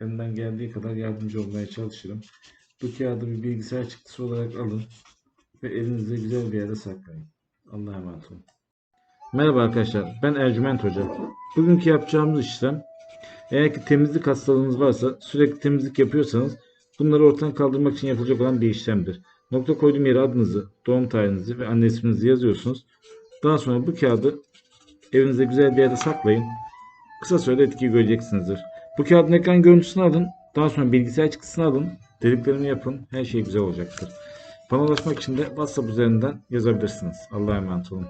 Elimden geldiği kadar yardımcı olmaya çalışırım. Bu kağıdı bir bilgisayar çıktısı olarak alın ve elinizde güzel bir yere saklayın. Allah'a emanet olun. Merhaba arkadaşlar, ben Ercüment Hoca. Bugünkü yapacağımız işlem, eğer ki temizlik hastalığınız varsa, sürekli temizlik yapıyorsanız, bunları ortadan kaldırmak için yapılacak olan bir işlemdir. Nokta koyduğum yere adınızı, doğum tarihinizi ve anne isminizi yazıyorsunuz. Daha sonra bu kağıdı evinizde güzel bir yerde saklayın. Kısa sürede etki göreceksinizdir. Bu kağıdın ekran görüntüsünü alın. Daha sonra bilgisayar çıktısını alın. Dediklerimi yapın. Her şey güzel olacaktır. Bana ulaşmak için de WhatsApp üzerinden yazabilirsiniz. Allah'a emanet olun.